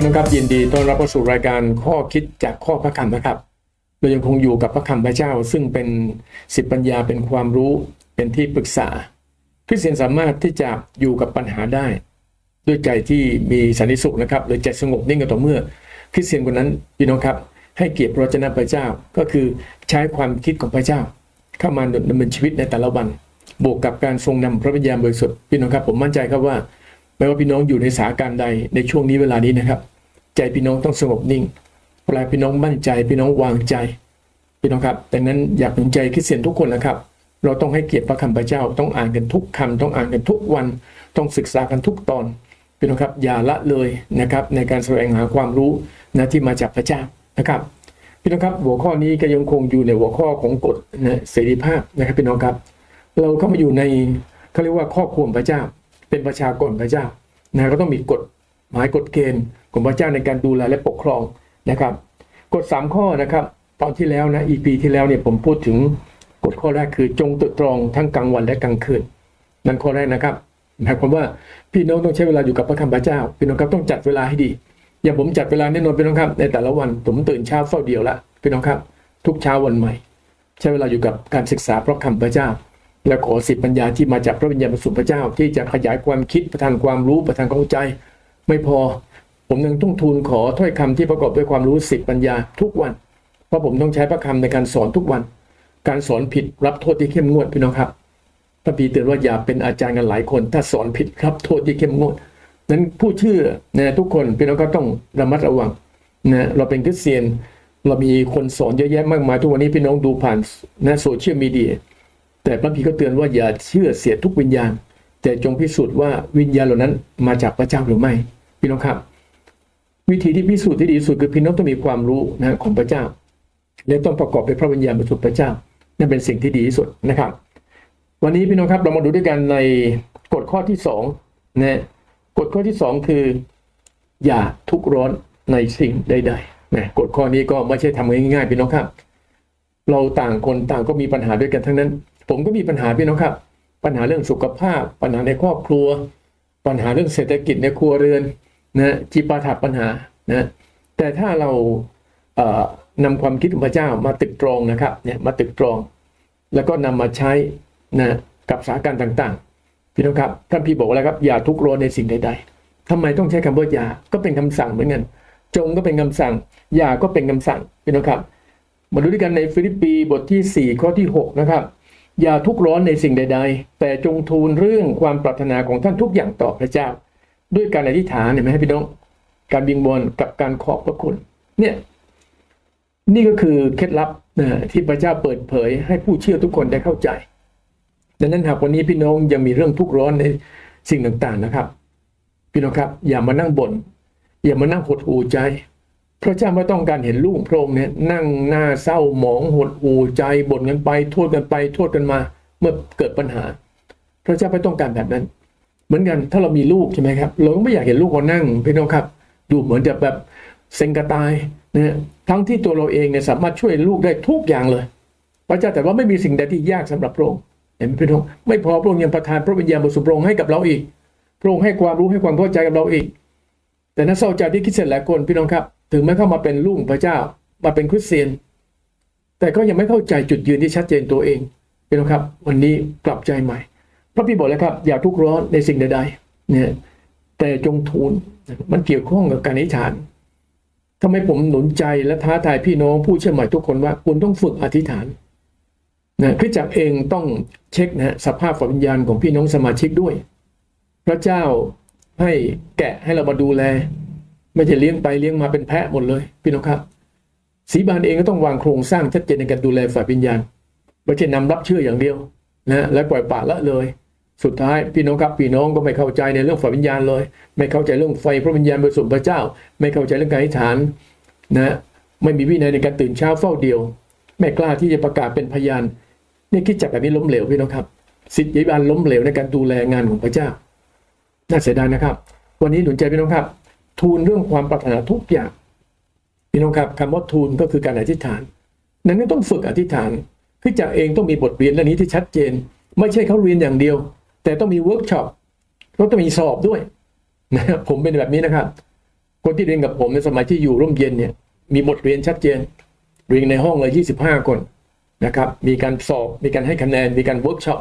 พี่น้องครับยินดีต้อนรับเข้าสู่รายการข้อคิดจากข้อพระคำนะครับเรายังคงอยู่กับพระคำพระเจ้า ซึ่งเป็นสิทธิปัญญาเป็นความรู้เป็นที่ปรึกษาคริสเตียนสามารถที่จะอยู่กับปัญหาได้ ด้วยใจที่มีสันติสุขนะครับหรือใจสงบนิ่งกันต่อเมื่อคริสเตียนคนนั้นพี่น้องครับ ให้เกียรติพระวจนะพระเจ้าก็คือใช้ความคิดของพระเจ้า เข้ามาดำเนินชีวิตในแต่ละวัน บวกกับการทรงนำพระวิญญาณบริสุทธิ์พี่น้องครับผมมั่นใจครับว่าไม่ว่าพี่น้องอยู่ในสถานการณ์ใดในช่วงนี้เวลานี้นะครับ ใจพี่น้องต้องสงบนิ่งเวลาพี่น้องมั่นใจพี่น้องวางใจพี่น้องครับดังนั้นอยากหนุนใจคริสเตียนทุกคนนะครับ เราต้องให้เกียรติพระคำพระเจ้า ต้องอ่านกันทุกคำต้องอ่านกันทุกวัน ต้องศึกษากันทุกตอนพี่น้องครับอย่าละเลยนะครับในการแสวงหาความรู้นะที่มาจากพระเจ้านะครับพี่น้องครับหัวข้อนี้ก็ยังคงอยู่ในหัวข้อของกฎนะเสรีภาพนะครับพี่น้องครับ เราเข้ามาอยู่ในเขาเรียกว่าครอบครัวพระเจ้า เป็นประชากรพระเจ้านะก็ต้องมีกฎหมายกฎเกณฑ์ ของพระเจ้าในการดูแลและปกครองนะครับ กฎ 3 ข้อนะครับ ตอนที่แล้วนะ EP ที่แล้วเนี่ยผมพูดถึงกฎข้อแรกคือจงตรึกตรองทั้งกลางวันและกลางคืน นั่นข้อแรกนะครับหมายความว่าพี่น้องต้องใช้เวลาอยู่กับพระคำพระเจ้าพี่น้องครับต้องจัดเวลาให้ดี อย่างผมจัดเวลาแน่นอนพี่น้องครับ ในแต่ละวันผมตื่นเช้าเฝ้าเดียวละพี่น้องครับ ทุกเช้าวันใหม่ ใช้เวลาอยู่กับการศึกษาพระคำพระเจ้า และขอสิทธิปัญญาที่มาจากพระวิญญาณบริสุทธิ์พระเจ้า ที่จะขยายความคิดประทานความรู้ประทานความเข้าใจ ไม่พอ ผมยังต้องทูลขอถ้อยคำที่ประกอบด้วยความรู้สิทธิปัญญาทุกวัน เพราะผมต้องใช้พระคำในการสอนทุกวัน การสอนผิดรับโทษที่เข้มงวดพี่น้องครับพระพีเตือนว่าอย่าเป็นอาจารย์กันหลายคน ถ้าสอนผิดรับโทษที่เข้มงวดนั้นผู้เชื่อนะทุกคนพี่น้องก็ต้องระมัดระวังนะเราเป็นคริสเตียนเรามีคนสอนเยอะแยะมากมายทุกวันนี้พี่น้องดูผ่านนะโซเชียลมีเดียแต่พระพีก็เตือนว่าอย่าเชื่อเสียทุกวิญญาณ แต่จงพิสูจน์ว่าวิญญาณเหล่านั้นมาจากพระเจ้าหรือไม่ พี่น้องครับ วิธีที่พิสูจน์ที่ดีที่สุดคือพี่น้องต้องมีความรู้นะของพระเจ้า และต้องประกอบด้วยพระวิญญาณบริสุทธิ์พระเจ้า นั่นเป็นสิ่งที่ดีที่สุดนะครับ วันนี้พี่น้องครับเรามาดูด้วยกันในกฎข้อที่สองนะกฎข้อที่สองคือ อย่าทุกร้อนในสิ่งใดๆนะกฎข้อนี้ก็ไม่ใช่ทำง่ายๆพี่น้องครับ เราต่างคนต่างก็มีปัญหาด้วยกันทั้งนั้น ผมก็มีปัญหาพี่น้องครับ ปัญหาเรื่องสุขภาพ ปัญหาในครอบครัว ปัญหาเรื่องเศรษฐกิจในครัวเรือน นะจีปาถับปัญหานะแต่ถ้าเราเนำความคิดของพระเจ้ามาตึกตรองนะครับเนี่ยมาตึกตรอง แล้วก็นำมาใช้นะกับสถานการณ์ต่างๆพี่น้องครับท่านพี่บอกว่าอะไรครับอย่าทุกข์ร้อนในสิ่งใด ๆทำไมต้องใช้คำว่าอย่าก็เป็นคำสั่งเหมือนกันจงก็เป็นคำสั่งอย่าก็เป็นคำสั่งพี่น้องครับมาดูด้วยกันในฟิลิปปีบทที่ 4 ข้อที่ 6 นะครับ อย่าทุกข์ร้อนในสิ่งใด ๆ แต่จงทูลเรื่องความปรารถนาของท่านทุกอย่างต่อพระเจ้า ด้วยการอธิษฐานเห็นไหมพี่น้อง การบิงบอลกับการขอบพระคุณ เนี่ย นี่ก็คือเคล็ดลับนะที่พระเจ้าเปิดเผย ให้ผู้เชื่อทุกคนได้เข้าใจ ดังนั้นหากวันนี้พี่น้องยังมีเรื่องทุกข์ร้อนในสิ่งต่างๆนะครับ พี่น้องครับ อย่ามานั่งบน่นอย่ามานั่งหดหูใจ พระเจ้าไม่ต้องการเห็นลูกพระองค์เนี่ยนั่งหน้าเศร้าหมองหดหูใจบ่นกันไปโทษกันไปโทษกันมา เมื่อเกิดปัญหา พระเจ้าไม่ต้องการแบบนั้น เหมือนกันถ้าเรามีลูกใช่ไหมครับ เราก็ไม่อยากเห็นลูกเขานั่งพี่น้องครับ ดูเหมือนจะแบบเซ็งกระตายนะทั้งที่ตัวเราเองเนี่ยสามารถช่วยลูกได้ทุกอย่างเลยพระเจ้าแต่ว่าไม่มีสิ่งใดที่ยากสำหรับพระองค์เห็นไหมพี่น้องไม่พอพระองค์ยังประทานพระวิญญาณบริสุทธิ์พระองค์ให้กับเราอีกพระองค์ให้ความรู้ให้ความเข้าใจกับเราอีก แต่น่าเศร้าใจที่คริดเสร็จหลายคนพี่น้องครับ ถึงแม้เข้ามาเป็นลูกพระเจ้ามาเป็นคริสเตียน แต่ก็ยังไม่เข้าใจจุดยืนที่ชัดเจนตัวเองพี่น้องครับ วันนี้กลับใจใหม่ ระพี่บอกแล้วครับ อย่าทุกข์ร้อนในสิ่งใดๆเนี่ยแต่จงทูลมันเกี่ยวข้องกับการอธิษฐานทำไมผมหนุนใจและท้าทายพี่น้องผู้เชื่อใหม่ทุกคนว่าคุณต้องฝึกอธิษฐานนะคริสจักรเองต้องเช็คนะสภาพฝัวิญญาณของพี่น้องสมาชิกด้วย พระเจ้าให้แกะให้เรามาดูแล ไม่ใช่เลี้ยงไปเลี้ยงมาเป็นแพะหมดเลย พี่น้องครับสีบานเองก็ต้องวางโครงสร้างชัดเจนในการดูแลฝ่ายวิญญาณไม่ใช่นำรับเชื่ออย่างเดียวนะและปล่อยปละละเลย สุดท้ายพี่น้องครับพี่น้องก็ไม่เข้าใจในเรื่องฝ่ายวิญญาณเลย ไม่เข้าใจเรื่องไฟพระวิญญาณบริสุทธิ์พระเจ้า ไม่เข้าใจเรื่องการอธิษฐานนะไม่มีวินัยในการตื่นเช้าเฝ้าเดียว ไม่กล้าที่จะประกาศเป็นพยานนี่คิดจักแบบนี้ล้มเหลวพี่น้องครับ สิทธิบาลล้มเหลวในการดูแลงานของพระเจ้า น่าเสียดายนะครับ วันนี้หนุนใจพี่น้องครับ ทูลเรื่องความปรารถนาทุกอย่างพี่น้องครับคำว่าทูลก็คือการอธิษฐาน นั้นต้องฝึกอธิษฐานคือจากเองต้องมีบทเรียนเรื่องนี้ที่ชัดเจน ไม่ใช่เขาเรียนอย่างเดียว แต่ต้องมีเวิร์กช็อปเขาต้องมีสอบด้วยนะผมเป็นแบบนี้นะครับ คนที่เรียนกับผมในสมัยที่อยู่ร่มเย็นเนี่ย มีบทเรียนชัดเจน เรียนในห้องเลยยี่สิบห้าคนนะครับ มีการสอบ มีการให้คะแนน มีการเวิร์กช็อป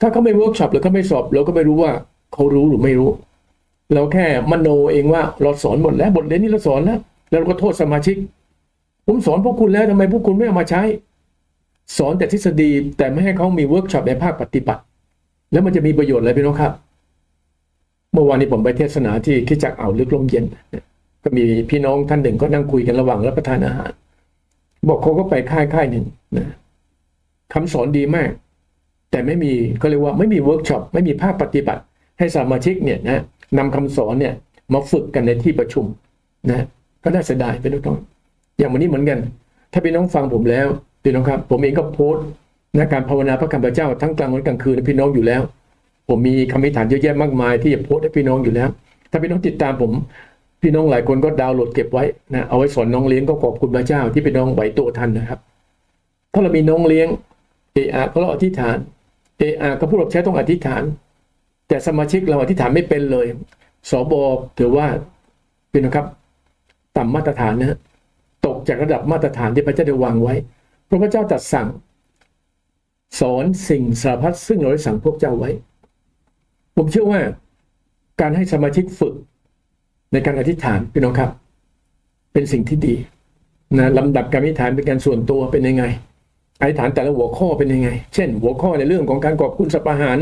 ถ้าเขาไม่เวิร์กช็อปหรือเขาไม่สอบ เราก็ไม่รู้ว่าเขารู้หรือไม่รู้ เราแค่มโนเองว่าเราสอนหมดแล้วบทเรียนนี้เราสอนแล้วแล้วเราก็โทษสมาชิก ผมสอนพวกคุณแล้วทำไมพวกคุณไม่เอามาใช้ สอนแต่ทฤษฎีแต่ไม่ให้เขามีเวิร์กช็อปในภาคปฏิบัติ แล้วมันจะมีประโยชน์อะไรพี่น้องครับ เมื่อวานนี้ผมไปเทศนาที่คิจักอ่าวลึกลมเย็น ก็มีพี่น้องท่านหนึ่งก็นั่งคุยกันระหว่างรับประทานอาหาร บอกเขาก็ไปค่ายค่ายหนึ่งนะคำสอนดีมาก แต่ไม่มีก็เรียกว่าไม่มีเวิร์กช็อปไม่มีภาคปฏิบัติ ให้สมาชิกเนี่ยนะนำคำสอนเนี่ยมาฝึกกันในที่ประชุมนะก็น่าเสียดายเป็นต้นอย่างวันนี้เหมือนกัน ถ้าพี่น้องฟังผมแล้วพี่น้องครับ ผมเองก็โพสต์ นะการภาวนาพระคำพระเจ้าทั้งกลางวันกลางคืนพี่น้องอยู่แล้ว ผมมีคำอธิษฐานเยอะแยะมากมาย ที่จะโพสให้พี่น้องอยู่แล้ว ถ้าพี่น้องติดตามผม พี่น้องหลายคนก็ดาวน์โหลดเก็บไว้นะเอาไว้สอนน้องเลี้ยงก็ขอบคุณพระเจ้าที่พี่น้องไหวตัวทันนะครับ ถ้าเรามีน้องเลี้ยงเออาก็เราอธิษฐานเออาก็ผู้รับใช้ต้องอธิษฐาน แต่สมาชิกเราอธิษฐานไม่เป็นเลยสอบอถือว่าเป็นนะครับต่ำมาตรฐานนะตกจากระดับมาตรฐานที่พระเจ้าได้วางไว้เพราะพระเจ้าจัดสั่ง สอนสิ่งสารพัดซึ่งเราได้สั่งพวกเจ้าไว้ ผมเชื่อว่าการให้สมาชิกฝึกในการอธิษฐานพี่น้องครับ เป็นสิ่งที่ดีนะลำดับการอธิษฐานเป็นการส่วนตัวเป็นยังไงอธิษฐานแต่ละหัวข้อเป็นยังไง เช่น หัวข้อในเรื่องของการขอบคุณสัพอาหาร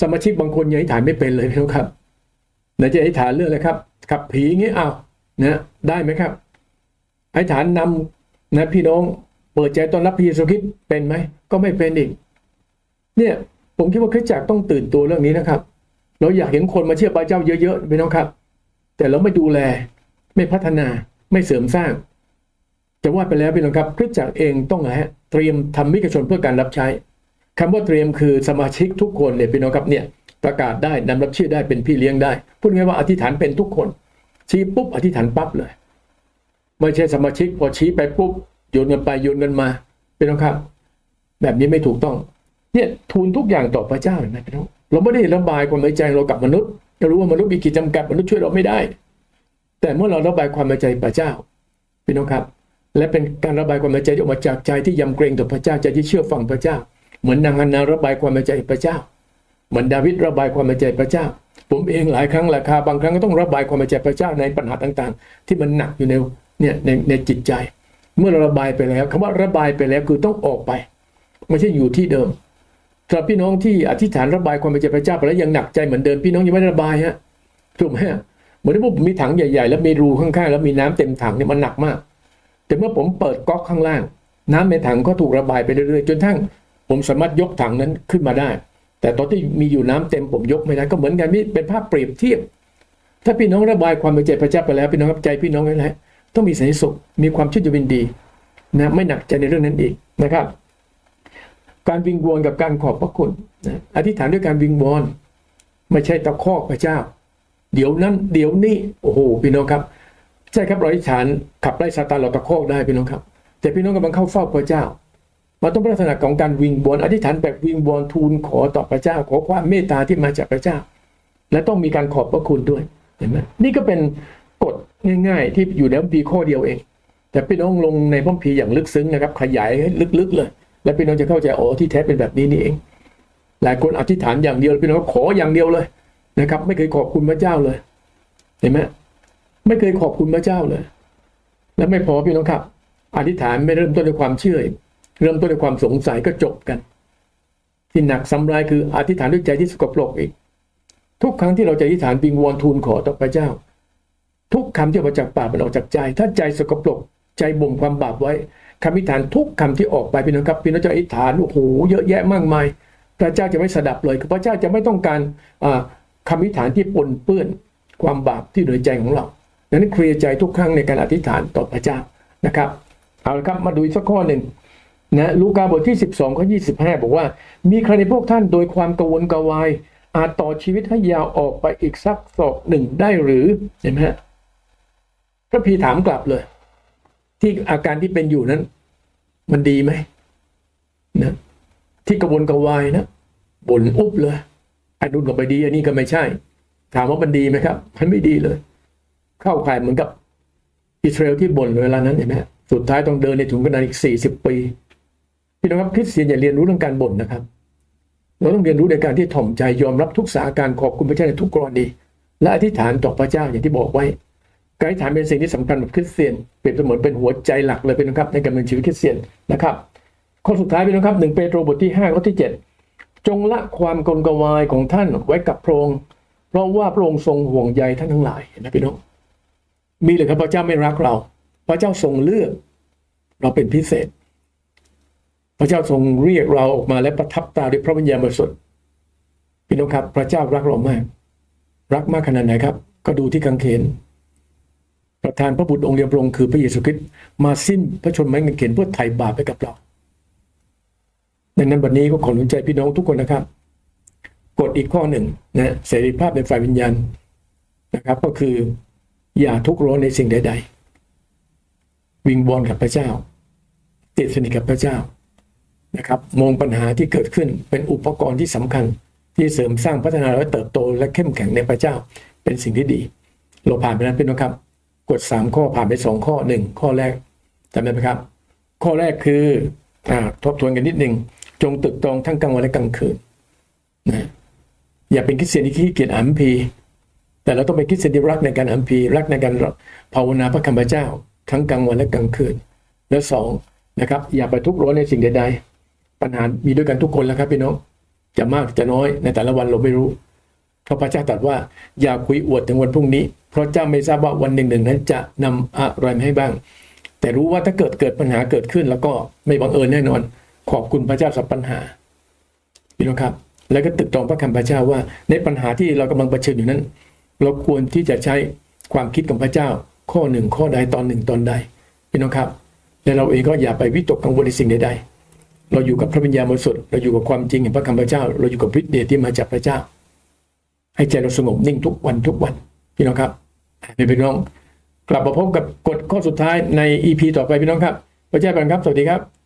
สมาชิกบางคนยังอธิษฐานไม่เป็นเลยพี่น้องครับไหนจะอธิษฐานเรื่องอะไรครับขับผีงี้เอานะได้ไหมครับอธิษฐานนำนะพี่น้อง เปิดใจต้อนรับพระเยซูคริสต์เป็นไหมก็ไม่เป็นอีก เนี่ยผมคิดว่าคริสตจักรต้องตื่นตัวเรื่องนี้นะครับ เราอยากเห็นคนมาเชื่อพระเจ้าเยอะๆพี่น้องครับ แต่เราไม่ดูแลไม่พัฒนาไม่เสริมสร้าง จะว่าไปแล้วพี่น้องครับคริสตจักรเองต้องอะไรฮะเตรียมทำมิกชนเพื่อการรับใช้คำว่าเตรียมคือสมาชิกทุกคนเนี่ยพี่น้องครับเนี่ยประกาศได้นำรับเชื่อได้เป็นพี่เลี้ยงได้ พูดง่ายว่าอธิษฐานเป็นทุกคน ชี้ปุ๊บอธิษฐานปั๊บเลย ไม่ใช่สมาชิกพอชี้ไปปุ๊บ โยนเงินไปโยนเงินมาเป็นต้องครับ แบบนี้ไม่ถูกต้อง เนี่ยทูลทุกอย่างต่อพระเจ้าเห็นไหมพี่น้องเราไม่ได้ระบายความในใจเรากับมนุษย์เรารู้ว่ามนุษย์มีขีดจำกัดมนุษย์ช่วยเราไม่ได้ แต่เมื่อเราระบายความในใจพระเจ้าพี่น้องครับ และเป็นการระบายความในใจที่ออกมาจากใจที่ยำเกรงต่อพระเจ้าใจที่เชื่อฟังพระเจ้า เหมือนนางฮันนาระบายความในใจพระเจ้า เหมือนดาวิดระบายความในใจพระเจ้า ผมเองหลายครั้งหลายคราบางครั้งก็ต้องระบายความในใจพระเจ้าในปัญหาต่าง ๆ ที่มันหนักอยู่ในเนี่ยในในจิตใจ เมื่อเราระบายไปแล้วคำว่าระบายไปแล้วคือต้องออกไป ไม่ใช่อยู่ที่เดิมสำหรับพี่น้องที่อธิษฐานระบายความเป็นใจพระเจ้าไปแล้วยังหนักใจเหมือนเดิมพี่น้องยังไม่ระบายฮะถูกไหมเหมือนที่ผมมีถังใหญ่ ๆ แล้วมีรูข้างๆแล้วมีน้ำเต็มถังเนี่ยมันหนักมาก แต่เมื่อผมเปิดก๊อกข้างล่าง น้ำในถังก็ถูกระบายไปเรื่อยๆจนทั้งผมสามารถยกถังนั้นขึ้นมาได้ แต่ตอนที่มีอยู่น้ำเต็มผมยกไม่ได้ก็เหมือนกันนี่เป็นภาพเปรียบเทียบ ถ้าพี่น้องระบายความเป็นใจพระเจ้าไปแล้วพี่น้องรับใจพี่น้องนั่นแหละ ต้องมีสันติสุข มีความชื่นชมยินดีนะไม่หนักใจในเรื่องนั้นอีกนะครับ การวิงวอนกับการขอบพระคุณนะอธิษฐานด้วยการวิงวอนไม่ใช่ตะคอกพระเจ้า เดี๋ยวนั้นเดี๋ยวนี้โอ้โหพี่น้องครับใช่ครับเราอธิษฐานขับไล่ซาตานเราตะคอกได้พี่น้องครับ แต่พี่น้องกำลังเข้าเฝ้าพระเจ้ามันต้องลักษณะของการวิงวอนอธิษฐานแบบวิงวอนทูลขอต่อพระเจ้า ขอความเมตตาที่มาจากพระเจ้า และต้องมีการขอบพระคุณด้วยเห็นไหมนี่ก็เป็น ง่ายๆ ที่อยู่ในพีข้อเดียวเอง แต่พี่น้องลงในพระพีอย่างลึกซึ้งนะครับ ขยายให้ลึกๆเลย และพี่น้องจะเข้าใจอ๋อที่แท้เป็นแบบนี้นี่เอง หลายคนอธิษฐานอย่างเดียวพี่น้องขออย่างเดียวเลยนะครับ ไม่เคยขอบคุณพระเจ้าเลย เห็นไหมไม่เคยขอบคุณพระเจ้าเลย และไม่พอพี่น้องครับ อธิษฐานไม่เริ่มต้นด้วยความเชื่อ เริ่มต้นด้วยความสงสัยก็จบกัน ที่หนักสำรายคืออธิษฐานด้วยใจที่สกปรกอีก ทุกครั้งที่เราจะอธิษฐานบิงวอนทูลขอต่อพระเจ้า ทุกคำที่ออกมาจากปากมันออกจากใจ ถ้าใจสกปรกใจบ่มความบาปไว้คำอธิษฐานทุกคำที่ออกไปพี่น้องครับพี่น้องจะอธิษฐานโอ้โหเยอะแยะมากมายพระเจ้าจะไม่สดับเลยพระเจ้าจะไม่ต้องการคำอธิษฐานที่ปนเปื้อนความบาปที่อยู่ในใจของเราดังนั้นเคลียร์ใจทุกครั้งในการอธิษฐานต่อพระเจ้านะครับเอาละครับมาดูสักข้อหนึ่งนะลูกาบทที่ 12ข้อ25 บอกว่า มีใครในพวกท่านโดยความกังวลกวาย อาจต่อชีวิตให้ยาวออกไปอีกสักศอกหนึ่งได้หรือเห็นไหมฮะ พระพีถามกลับเลย ที่อาการที่เป็นอยู่นั้น มันดีไหมนะที่กระวนกระวายนะบ่นอุบเลยไอ้นุ่นก็ไปดี อันนี้ก็ไม่ใช่ ถามว่ามันดีไหมครับ มันไม่ดีเลย เข้าข่ายเหมือนกับอิสราเอลที่บ่นเวลานั้นเห็นไหมสุดท้ายต้องเดินในถุงกระดานอีกสี่สิบปีพี่น้องครับคริสเตียนอย่าเรียนรู้เรื่องการบ่นนะครับ เราต้องเรียนรู้ในการที่ถ่อมใจยอมรับทุกสาการขอบคุณพระเจ้าในทุกกรณีและอธิษฐานต่อพระเจ้าอย่างที่บอกไว้ การอธิษฐานเป็นสิ่งที่สำคัญกับคริสเตียนเปรียบเสมือนเป็นหัวใจหลักเลยเป็นนะครับในการดำเนินชีวิตคริสเตียนนะครับข้อสุดท้ายเป็นนะครับหนึ่งเปโตรบทที่ห้าข้อที่เจ็ดจงละความกลกวายของท่านไว้กับพระองค์เพราะว่าพระองค์ทรงห่วงใยท่านทั้งหลายนะพี่น้องมีเลยครับพระเจ้าไม่รักเรา พระเจ้าทรงเลือก เราเป็นพิเศษ พระเจ้าทรงเรียกเราออกมาและประทับตาด้วยพระวิญญาณบริสุทธิ์พี่น้องครับ พระเจ้ารักเรามาก รักมากขนาดไหนครับ ก็ดูที่กังเขน ประธานพระบุตรองค์เดียวพระองค์คือพระเยซูคริสต์มาสิ้นพระชนม์ไม้กางเขนเพื่อไถ่บาปให้กับเราดังนั้นวันนี้ก็ขอหนุนใจพี่น้องทุกคนนะครับ กฎอีกข้อหนึ่งนะเสรีภาพในฝ่ายวิญญาณนะครับ ก็คืออย่าทุกข์ร้อนในสิ่งใด ๆ วิงวอนกับพระเจ้า ติดสนิทกับพระเจ้านะครับ มองปัญหาที่เกิดขึ้นเป็นอุปกรณ์ที่สำคัญ ที่เสริมสร้างพัฒนาและเติบโตและเข้มแข็งในพระเจ้า เป็นสิ่งที่ดีเราผ่านไปนั้นเป็นนะครับ กดสามข้อผ่านไปสองข้อหนึ่งข้อแรกจำได้ไหมครับ ข้อแรกคืออทบทวนกันนิดหนึ่งจงตึกตรองทั้งกลางวันและกลางคืนนะอย่าเป็นคริสเตียนที่ขี้เกียจอ่านคัมภีแต่เราต้องเป็นคริสเตียนที่รักในการอ่านคัมภีรักในการภาวนาพระคำพระเจ้า ทั้งกลางวันและกลางคืน และสองนะครับ อย่าไปทุกข์ร้อนในสิ่งใด ๆ ปัญหามีด้วยกันทุกคนแล้วครับพี่น้องจะมากจะน้อยในแต่ละวันเราไม่รู้พระพระเจ้าตรัสว่าอย่าคุยอวดถึงวันพรุ่งนี้ เพราะเจ้าไม่ทราบว่าวันหนึ่งหนึ่งนั้นจะนำอะไรมาให้บ้าง แต่รู้ว่าถ้าเกิดเกิดปัญหาเกิดขึ้น แล้วก็ไม่บังเอิญแน่นอน ขอบคุณพระเจ้าสำหรับปัญหาพี่น้องครับ แล้วก็ตึกตรองพระคำพระเจ้าว่า ในปัญหาที่เรากำลังเผชิญอยู่นั้น เราควรที่จะใช้ความคิดของพระเจ้า ข้อหนึ่งข้อใดตอนหนึ่งตอนใดพี่น้องครับและเราเองก็อย่าไปวิตกกังวลในสิ่งใดๆ เราอยู่กับพระวิญญาณบริสุทธิ์เราอยู่กับความจริงแห่งพระคำพระเจ้า เราอยู่กับฤทธิ์เดชที่มาจากพระเจ้า ให้ใจเราสงบนิ่งทุกวันทุกวัน พี่น้องครับพี่น้อง กลับมาพบกับกฎข้อสุดท้ายใน EP ต่อไปพี่น้องครับพระเจ้าเป็นครับ สวัสดีครับ